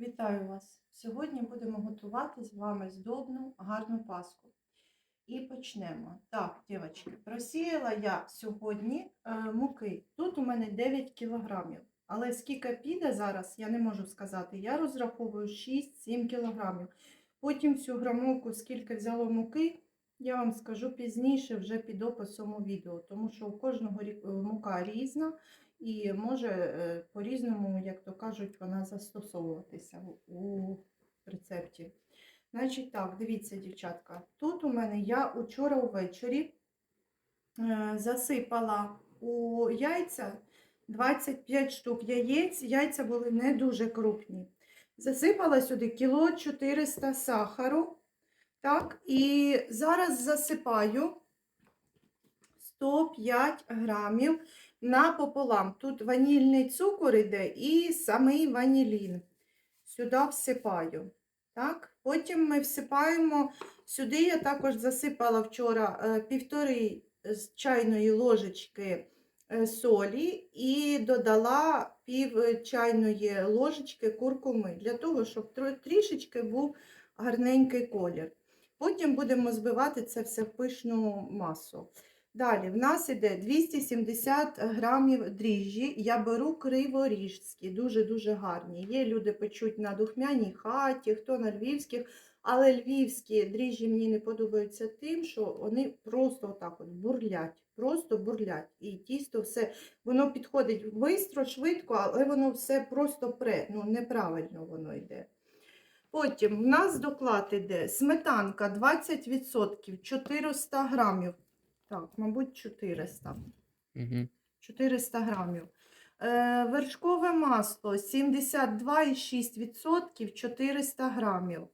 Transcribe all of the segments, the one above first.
Вітаю вас! Сьогодні будемо готувати з вами здобну гарну паску. І почнемо. Так, дівчатки, просіяла я сьогодні е, муки. Тут у мене 9 кілограмів. Але скільки піде зараз, я не можу сказати. Я розраховую 6-7 кілограмів. Потім всю грамовку, скільки взяло муки, я вам скажу пізніше вже під описом у відео, тому що у кожного е, мука різна і може е, по-різному, як то кажуть, вона застосовуватися у- рецепті. Значить так, дивіться, дівчатка. Тут у мене я учора увечері е, засипала у яйця 25 штук яєць. Яйця були не дуже крупні. Засипала сюди кіло 400 сахару. Так, і зараз засипаю 105 грамів напополам. Тут ванільний цукор іде і самий ванілін. Сюди всипаю. Так? Потім ми всипаємо, сюди я також засипала вчора е, півтори чайної ложечки е, солі і додала пів е, чайної ложечки куркуми, для того, щоб трішечки був гарненький колір. Потім будемо збивати це все в пишну масу. Далі, в нас іде 270 грамів дріжджі. Я беру криворіжські, дуже-дуже гарні. Є люди печуть на духмяній хаті, хто на львівських, але львівські дріжджі мені не подобаються тим, що вони просто отак от бурлять, просто бурлять. І тісто все, воно підходить швидко, швидко, але воно все просто пре, ну неправильно воно йде. Потім в нас доклад іде сметанка 20%, 400 грамів. Так, мабуть, 400. Угу. 400 грамів. Е, вершкове масло 72,6%, 400 грамів.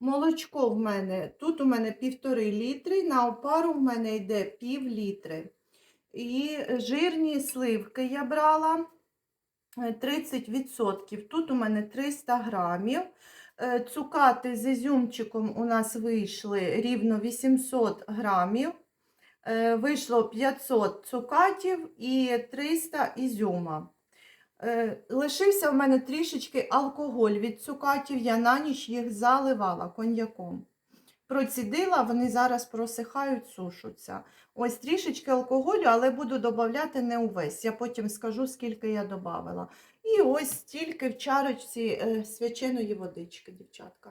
Молочко в мене, тут у мене півтори літри, на опару в мене йде пів літри. І жирні сливки я брала е, 30%. Тут у мене 300 грамів. Е, Цукати з ізюмчиком у нас вийшли рівно 800 грамів. Е, Вийшло 500 цукатів і 300 ізюма. Е, Лишився в мене трішечки алкоголь від цукатів, я на ніч їх заливала коньяком. Процідила, вони зараз просихають, сушуться. Ось трішечки алкоголю, але буду додавати не увесь. Я потім скажу, скільки я додавала. І ось стільки в чарочці е, свяченої водички, дівчатка.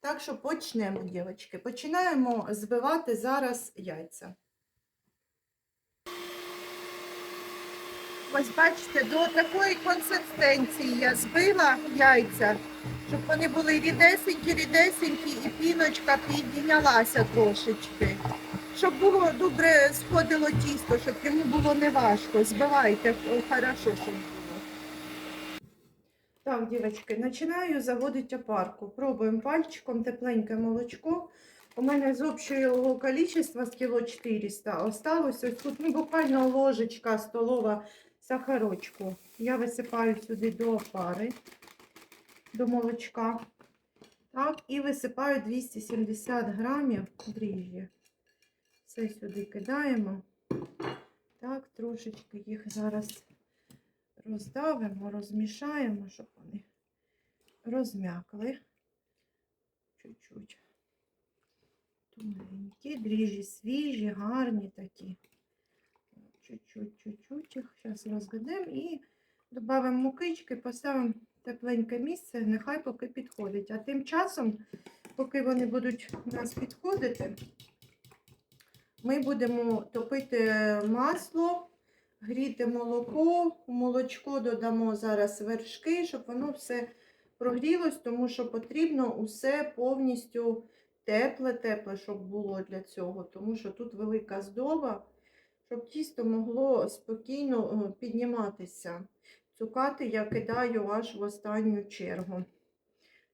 Так що почнемо, дівчатки. Починаємо збивати зараз яйця. Ось бачите, до такої консистенції я збила яйця, щоб вони були рідесенькі, рідесенькі і піночка піднялася трошечки. Щоб було добре сходило тісто, щоб йому було неважко. Збивайте о, хорошо, щоб було. Так, дівчатки, починаю заводити опарку. Пробуємо пальчиком тепленьке молочко. У мене з общого количества з кіло 400 осталось ось тут ну, буквально ложечка столова сахарочку. Я висипаю сюди до опари, до молочка. Так, і висипаю 270 грамів дріжджі. Все сюди кидаємо. Так, трошечки їх зараз роздавимо, розмішаємо, щоб вони розм'якли. Чуть-чуть. Тоненькі, дріжджі свіжі, гарні такі. Чуть-чуть, чуть-чуть зараз розведемо і додамо мукички, поставимо тепленьке місце, нехай поки підходить. А тим часом, поки вони будуть у нас підходити, ми будемо топити масло, гріти молоко, у молочко додамо зараз вершки, щоб воно все прогрілось, тому що потрібно усе повністю тепле-тепле, щоб було для цього, тому що тут велика здоба щоб тісто могло спокійно е, підніматися. Цукати я кидаю аж в останню чергу.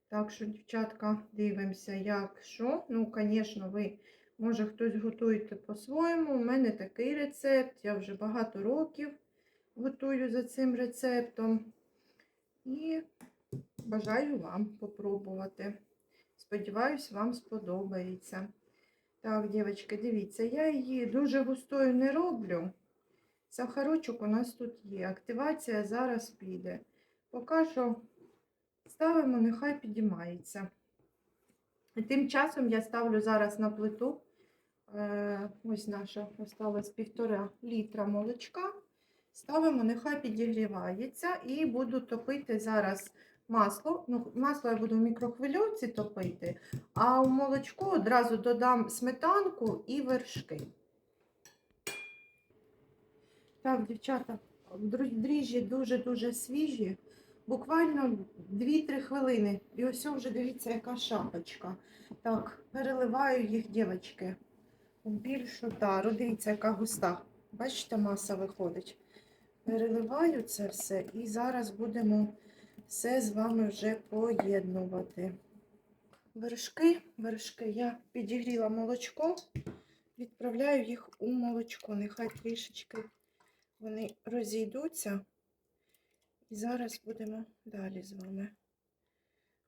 Так що, дівчатка, дивимося, як що. Ну, звісно, ви, може, хтось готуєте по-своєму. У мене такий рецепт. Я вже багато років готую за цим рецептом. І бажаю вам попробувати. Сподіваюсь, вам сподобається. Так, дівчатки, дивіться, я її дуже густою не роблю. Сахарочок у нас тут є. Активація зараз піде. Поки що ставимо, нехай підіймається. Тим часом я ставлю зараз на плиту. Е, ось наша осталось півтора літра молочка. Ставимо, нехай підігрівається і буду топити зараз масло. Ну, масло я буду в мікрохвильовці топити, а в молочко одразу додам сметанку і вершки. Так, дівчата, дріжджі дуже-дуже свіжі. Буквально 2-3 хвилини. І ось вже дивіться, яка шапочка. Так, переливаю їх, дівчатки, більшу тару. Дивіться, яка густа. Бачите, маса виходить. Переливаю це все і зараз будемо все з вами вже поєднувати. Вершки, вершки, я підігріла молочко, відправляю їх у молочко. Нехай трішечки вони розійдуться. І зараз будемо далі з вами.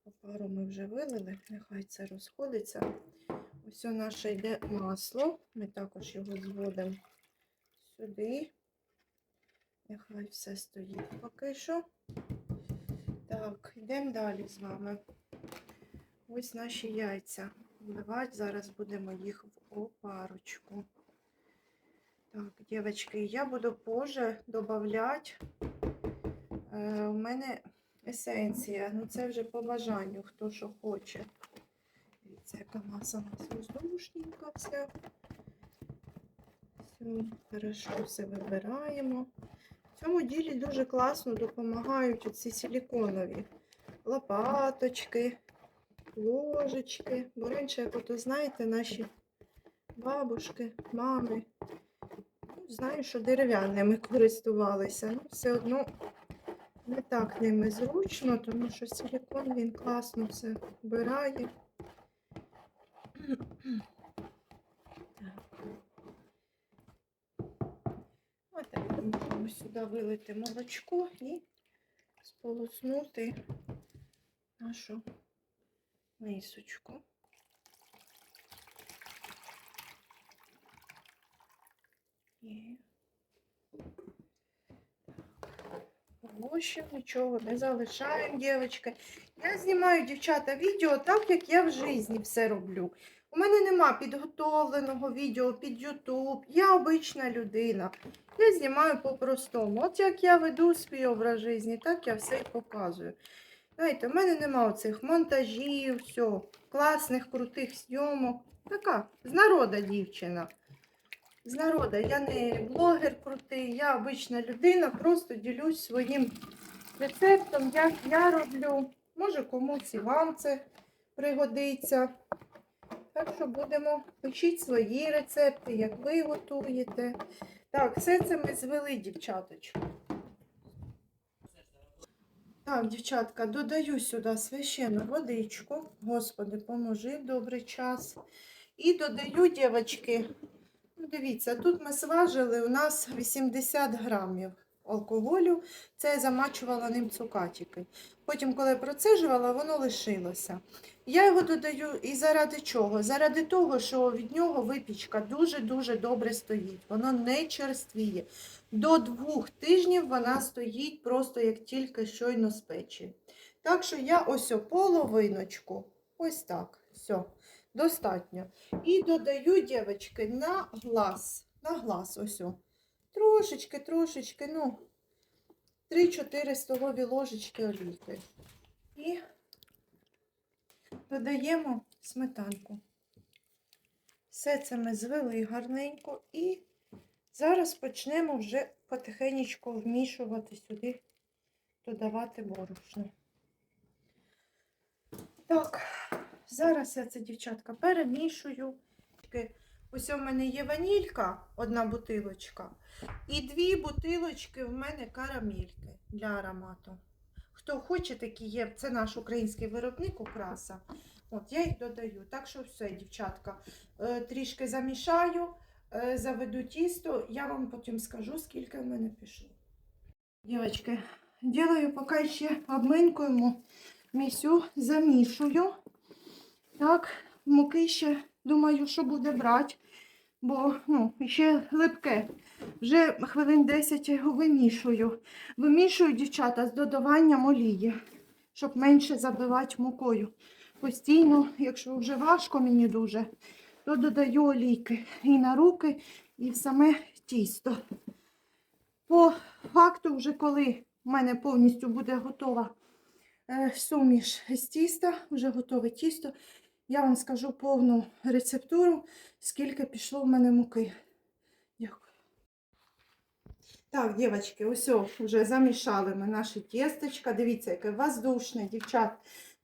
Опару ми вже вилили, нехай це розходиться. Ось наше йде масло. Ми також його зводимо сюди. Нехай все стоїть поки що. Так, йдемо далі з вами. Ось наші яйця. Вливати зараз будемо їх в опарочку. Так, дівчатки, я буду позже додавати. Е, у мене есенція. Ну це вже по бажанню, хто що хоче. Дивіться, яка маса у нас воздушненька вся. Все, хорошо все вибираємо. В цьому ділі дуже класно допомагають оці силіконові лопаточки, ложечки. Бо раніше, як ото знаєте, наші бабушки, мами, ну, знаю, що дерев'яними користувалися. Ну, все одно не так ними зручно, тому що силікон він класно все вбирає. Ось так ми можемо сюди вилити молочко і сполоснути нашу мисочку. І нічого не залишаємо, дівчатки. Я знімаю, дівчата, відео так, як я в житті все роблю. У мене нема підготовленого відео під YouTube. Я обична людина. Я знімаю по-простому. От як я веду свій образ житті, так я все і показую. Знаєте, у мене нема оцих монтажів, все, класних, крутих зйомок. Така з народа дівчина. З народа. Я не блогер крутий, я обична людина, просто ділюсь своїм рецептом, як я роблю. Може комусь і вам це пригодиться. Так що будемо пишіть свої рецепти, як ви готуєте. Так, все це ми звели, дівчаточку. Так, дівчатка, додаю сюди священну водичку. Господи, поможи в добрий час. І додаю, дівчатки, ну, дивіться, тут ми зважили у нас 80 грамів алкоголю. Це замачувала ним цукатики. Потім, коли процежувала, воно лишилося. Я його додаю і заради чого? Заради того, що від нього випічка дуже-дуже добре стоїть. Воно не черствіє. До двох тижнів вона стоїть просто як тільки щойно з печі. Так що я ось половиночку, ось так, все, достатньо. І додаю, дівчатки, на глаз, на глаз, ось. Трошечки, трошечки, ну, 3-4 столові ложечки олійки. І додаємо сметанку. Все це ми звели гарненько і зараз почнемо вже потихеньку вмішувати сюди, додавати борошно. Так, зараз я це, дівчатка, перемішую. Ось у мене є ванілька, одна бутилочка, і дві бутилочки в мене карамельки для аромату. Хто хоче, такі є. Це наш український виробник Украса. От я їх додаю. Так що все, дівчатка, е, трішки замішаю, е, заведу тісто, я вам потім скажу, скільки в мене пішло. Дівчатки, ділаю поки ще обминкуємо місю, замішую. Так, муки ще думаю, що буде брати, бо ну, ще липке. Вже хвилин 10 я його вимішую. Вимішую, дівчата, з додаванням олії, щоб менше забивати мукою. Постійно, якщо вже важко мені дуже, то додаю олійки і на руки, і в саме тісто. По факту, вже коли в мене повністю буде готова е, суміш з тіста, вже готове тісто, я вам скажу повну рецептуру, скільки пішло в мене муки. Так, дівчатки, ось вже замішали ми наше тістечко. Дивіться, яке воздушне, дівчат.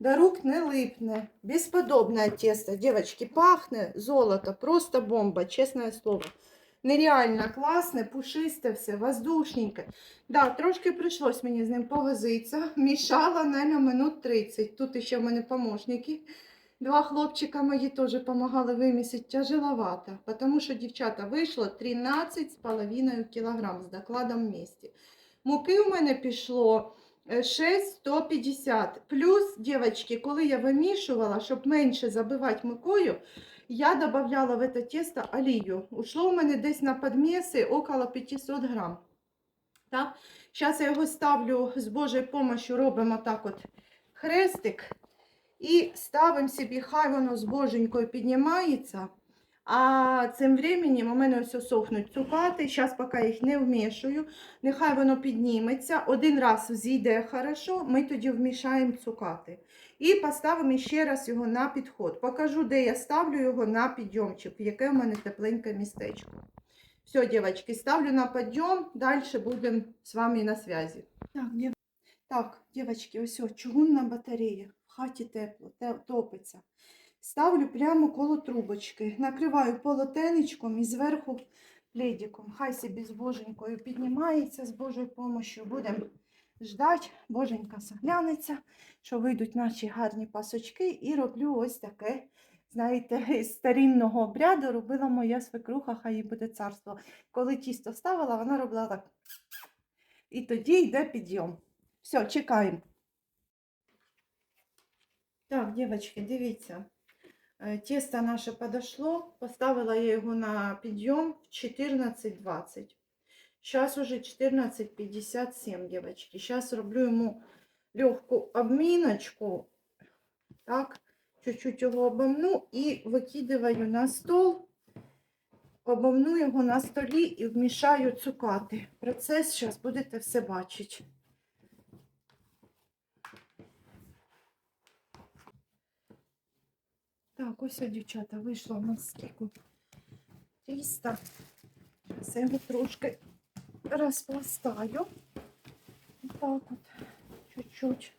До рук не липне. Бесподобное тесто. Девочки, пахне золото. Просто бомба, чесне слово. Нереально класне, пушисте все, воздушненьке. Да, трошки прийшлось мені з ним повозитися. Мішала, наверное, минут 30. Тут ще в мене помощники. Два хлопчика мої теж допомагали вимісити. Тяжеловато, тому що, дівчата, вийшло 13,5 кг з докладом вместе. Муки у мене пішло е, 6,150. Плюс, дівчатки, коли я вимішувала, щоб менше забивати мукою, я додавала в це тесто олію. Ушло у мене десь на подмеси около 500 грам. Зараз я його ставлю з Божою допомогою, робимо так от хрестик. І ставимо собі, хай воно з боженькою піднімається. А цим временем у мене ось сохнуть цукати. Зараз, поки їх не вмішую, нехай воно підніметься. Один раз зійде хорошо, ми тоді вмішаємо цукати. І поставимо ще раз його на підход. Покажу, де я ставлю його на підйомчик, яке в мене тепленьке містечко. Все, дівчатки, ставлю на підйом, далі будемо з вами на зв'язі. Так, дів... так, дівчатки, ось чугунна батарея. Хаті тепло, топиться. Ставлю прямо коло трубочки. Накриваю полотенечком і зверху пледиком. Хай собі з боженькою піднімається з Божою допомогою. Будемо ждати. Боженька заглянеться, що вийдуть наші гарні пасочки. І роблю ось таке, знаєте, з старинного обряду робила моя свекруха, хай їй буде царство. Коли тісто ставила, вона робила так. І тоді йде підйом. Все, чекаємо. Так, дівчатки, дивіться. Е, Тесто наше подошло. Поставила я його на підйом в 14.20. Зараз уже 14.57, девочки. Сейчас роблю йому легку обміночку. Так, чуть-чуть його обомну і викидаю на стол. Обомну його на столі і вмішаю цукати. Процес зараз будете все бачити. Так, ось, дівчата, вийшло у нас скільки тіста. Я його трошки розпластаю. Так от, чуть-чуть.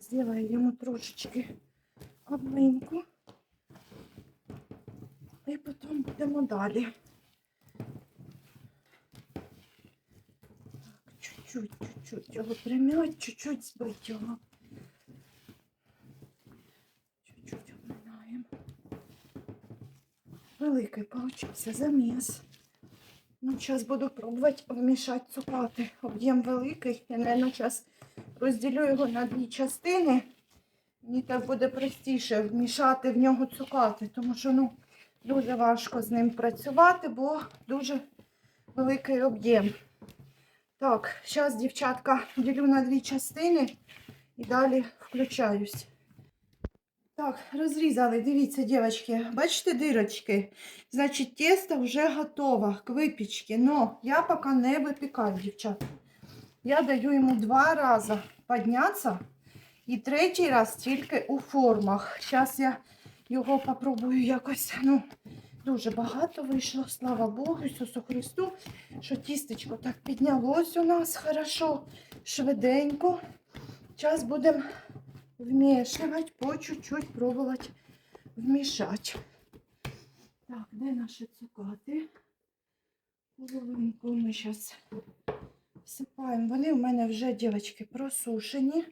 Сделаю йому трошечки обминку. І потім будемо далі. Так, чуть-чуть, чуть-чуть його прим'ять, чуть-чуть збить його. Чуть-чуть обминаємо. Великий получився заміс. Ну, зараз буду пробувати вмішати цукати. Об'єм великий. Я, мабуть, зараз розділю його на дві частини. Мені так буде простіше вмішати в нього цукати, тому що ну, дуже важко з ним працювати, бо дуже великий об'єм. Так, зараз, дівчатка, ділю на дві частини і далі включаюсь. Так, розрізали. Дивіться, дівчатки, бачите дирочки? Значить, тесто вже готово к випічці. Но я поки не випікаю, дівчата. Я даю йому два рази піднятися і третій раз тільки у формах. Зараз я його попробую якось. Ну, дуже багато вийшло, слава Богу, Ісусу Христу, що тістечко так піднялось у нас хорошо, швиденько. Зараз будемо вмішувати, по чуть-чуть пробувати вмішати. Так, де наші цукати? Половинку ми зараз всипаємо. Вони в мене вже, дівчатки, просушені.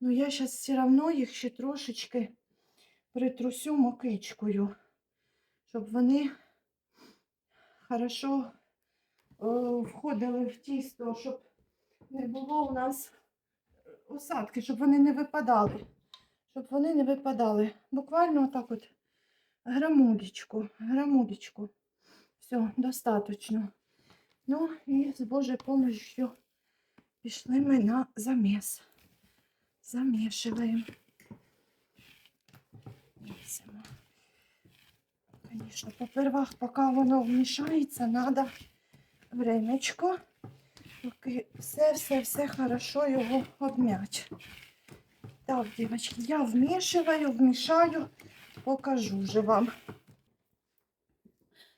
Ну, я зараз все одно їх ще трошечки притрусю мокичкою, щоб вони хорошо е, входили в тісто, щоб не було у нас осадки, щоб вони не випадали. Щоб вони не випадали. Буквально отак от грамулечку, грамулечку. Все, достаточно. Ну і з Божою допомогою пішли ми на заміс. замішуємо. Звісно, попервах, поки воно вмішається, треба времечко, поки все-все-все хорошо його обм'ять. Так, дівчатки, я вмішую, вмішаю, покажу вже вам.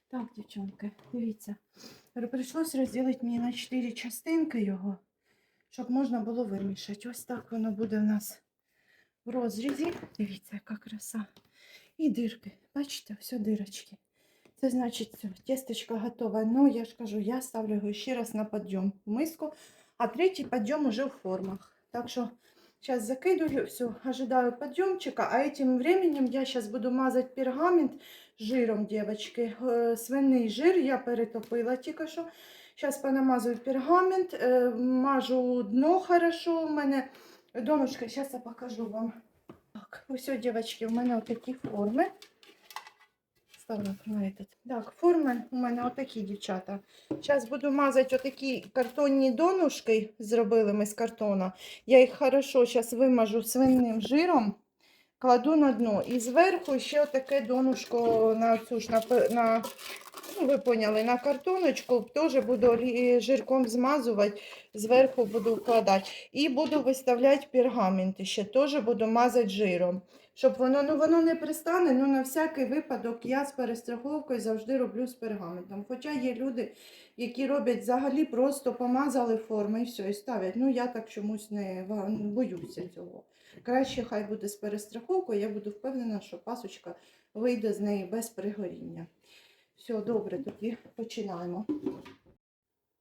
Так, дівчонки, дивіться. Прийшлось розділити мені на 4 частинки його, щоб можна було вимішати. Ось так воно буде в нас в розрізі. Дивіться, яка краса. І дирки. Бачите, все дирочки. Це значить, тістечко готове. Ну, я ж кажу, я ставлю його ще раз на підйом в миску, а третій підйом уже в формах. Так що зараз закидую, все, ожидаю підйомчика, а этим временем я зараз буду мазати пергамент жиром, девочки. Е, Свиний жир я перетопила тільки що. Зараз понамазую пергамент, е, мажу дно хорошо. У мене донышко, зараз я покажу вам. Так, ось, дівчатки, у мене отакі форми. На этот. Так, форми у мене отакі, дівчата. Зараз буду мазати отакі картонні донушки, зробили ми з картона. Я їх хорошо зараз вимажу свинним жиром, кладу на дно. І зверху ще отаке донушко на цю ж на, на ну, ви поняли, на картоночку теж буду жирком змазувати, зверху буду вкладати. І буду виставляти пергаменти ще, теж буду мазати жиром. Щоб воно, ну воно не пристане, ну на всякий випадок я з перестраховкою завжди роблю з пергаментом. Хоча є люди, які роблять взагалі просто помазали форми і все, і ставлять. Ну я так чомусь не боюся цього. Краще хай буде з перестраховкою, я буду впевнена, що пасочка вийде з неї без пригоріння. Все, добре, тоді починаємо.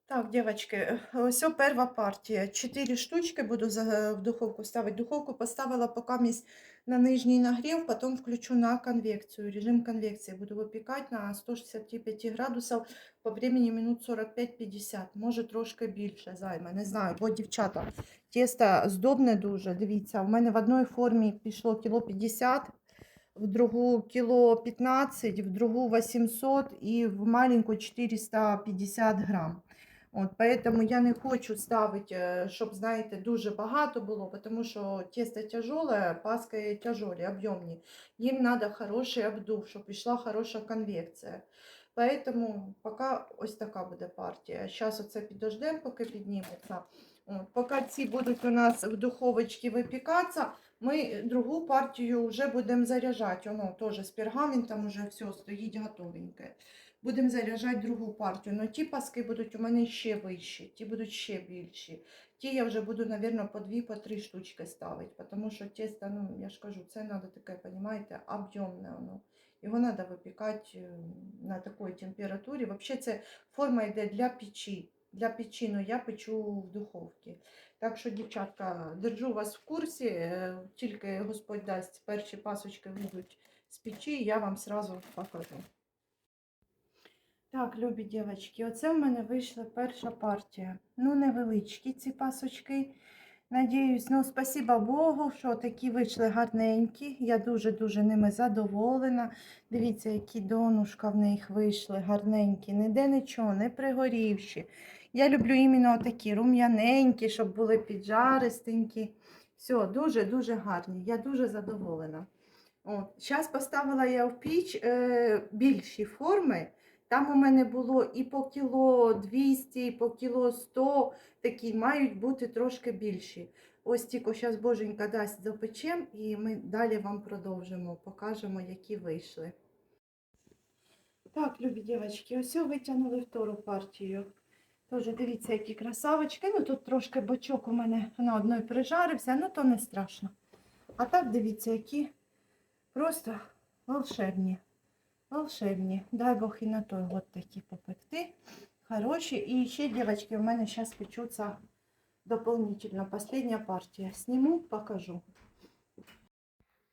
Так, дівчатки, ось перша партія. Чотири штучки буду в духовку ставити. Духовку поставила поки місць на нижній нагрів, потім включу на конвекцію. Режим конвекції буду випікати на 165 градусів по времени минут 45-50. Може трошки більше займе, не знаю. Бо, дівчата, тісто здобне дуже. Дивіться, у мене в одній формі пішло кіло 50, в другу кіло 15, в другу 800 і в маленьку 450 грам. От, поэтому я не хочу ставити, щоб, знаєте, дуже багато було, тому що тісто тяжеле, паски тяжелі, об'ємні. Їм треба хороший обдув, щоб пішла хороша конвекція. Поэтому поки ось така буде партія. Зараз оце підождемо, поки підніметься. От, поки ці будуть у нас в духовочці випікатися, ми другу партію вже будемо заряджати. Воно теж з пергаментом вже все стоїть готовеньке. Будемо заряджати другу партію. Ну ті паски будуть у мене ще вищі, ті будуть ще більші. Ті я вже буду, мабуть, по дві, по три штучки ставити, тому що тісто, ну, я ж кажу, це треба таке, розумієте, об'ємне воно. Його треба випікати е, на такій температурі. Взагалі, це форма йде для печі. Для печі, ну я печу в духовці. Так що, дівчатка, держу вас в курсі, е, тільки Господь дасть перші пасочки вийдуть з печі, я вам сразу покажу. Так, любі дівчатки, оце в мене вийшла перша партія. Ну, невеличкі ці пасочки. Надіюсь, ну, спасіба Богу, що такі вийшли гарненькі. Я дуже-дуже ними задоволена. Дивіться, які донушка в них вийшли гарненькі, ніде нічого, не пригорівші. Я люблю іменно такі рум'яненькі, щоб були піджаристенькі. Все, дуже-дуже гарні. Я дуже задоволена. Зараз поставила я в піч е, більші форми. Там у мене було і по кіло 200, і по кіло 100, такі мають бути трошки більші. Ось тільки зараз боженька дасть запечем, і ми далі вам продовжимо, покажемо, які вийшли. Так, любі дівчатки, ось витягнули втору партію. Тоже дивіться, які красавочки. Ну тут трошки бочок у мене на одної прижарився, ну то не страшно. А так дивіться, які просто волшебні. Волшебні. Дай Бог і на той год такі попекти. Хороші. І ще, дівчатки, у мене зараз печуться дополнительно. Последня партія. Сниму, покажу.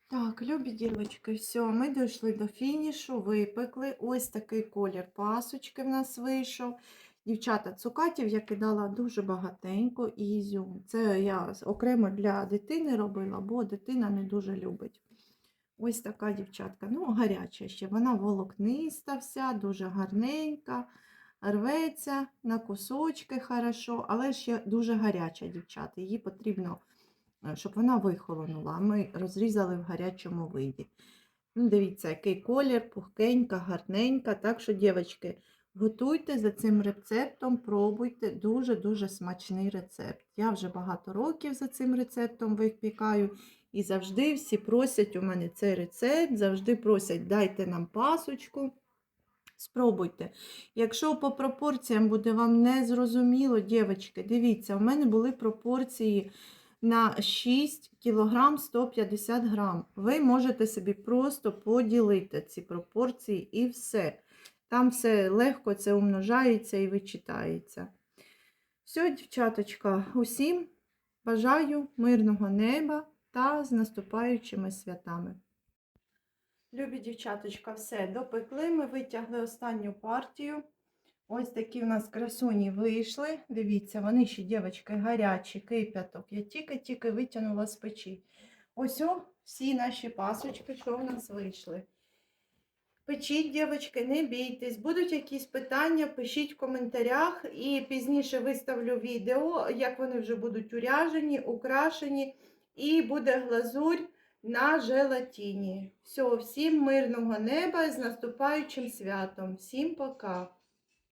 Так, любі дівчатки, все, ми дійшли до фінішу, випекли. Ось такий колір пасочки в нас вийшов. Дівчата, цукатів я кидала дуже багатенько ізюм. Це я окремо для дитини робила, бо дитина не дуже любить. Ось така дівчатка. Ну, гаряча ще. Вона волокниста вся, дуже гарненька, рветься на кусочки хорошо, але ще дуже гаряча дівчата. Її потрібно е, щоб вона вихолонула. Ми розрізали в гарячому виді. Дивіться, який колір, пухкенька, гарненька. Так що, дівчатки, готуйте за цим рецептом, пробуйте. Дуже-дуже смачний рецепт. Я вже багато років за цим рецептом випікаю. І завжди всі просять у мене цей рецепт, завжди просять, дайте нам пасочку. Спробуйте. Якщо по пропорціям буде вам не зрозуміло, дівчатки, дивіться, у мене були пропорції на 6 кг 150 грам. Ви можете собі просто поділити ці пропорції і все. Там все легко це умножається і вичитається. Все, дівчаточка, усім бажаю мирного неба та з наступаючими святами. Любі дівчаточка, все, допекли. Ми витягли останню партію. Ось такі в нас красуні вийшли. Дивіться, вони ще, дівчатки, гарячі, кип'яток. Я тільки-тільки витягнула з печі. Ось о, всі наші пасочки, що в нас вийшли. Печіть, дівчатки, не бійтесь. Будуть якісь питання, пишіть в коментарях. І пізніше виставлю відео, як вони вже будуть уряжені, украшені. І буде глазурь на желатіні. Всього, всім мирного неба і з наступаючим святом. Всім пока!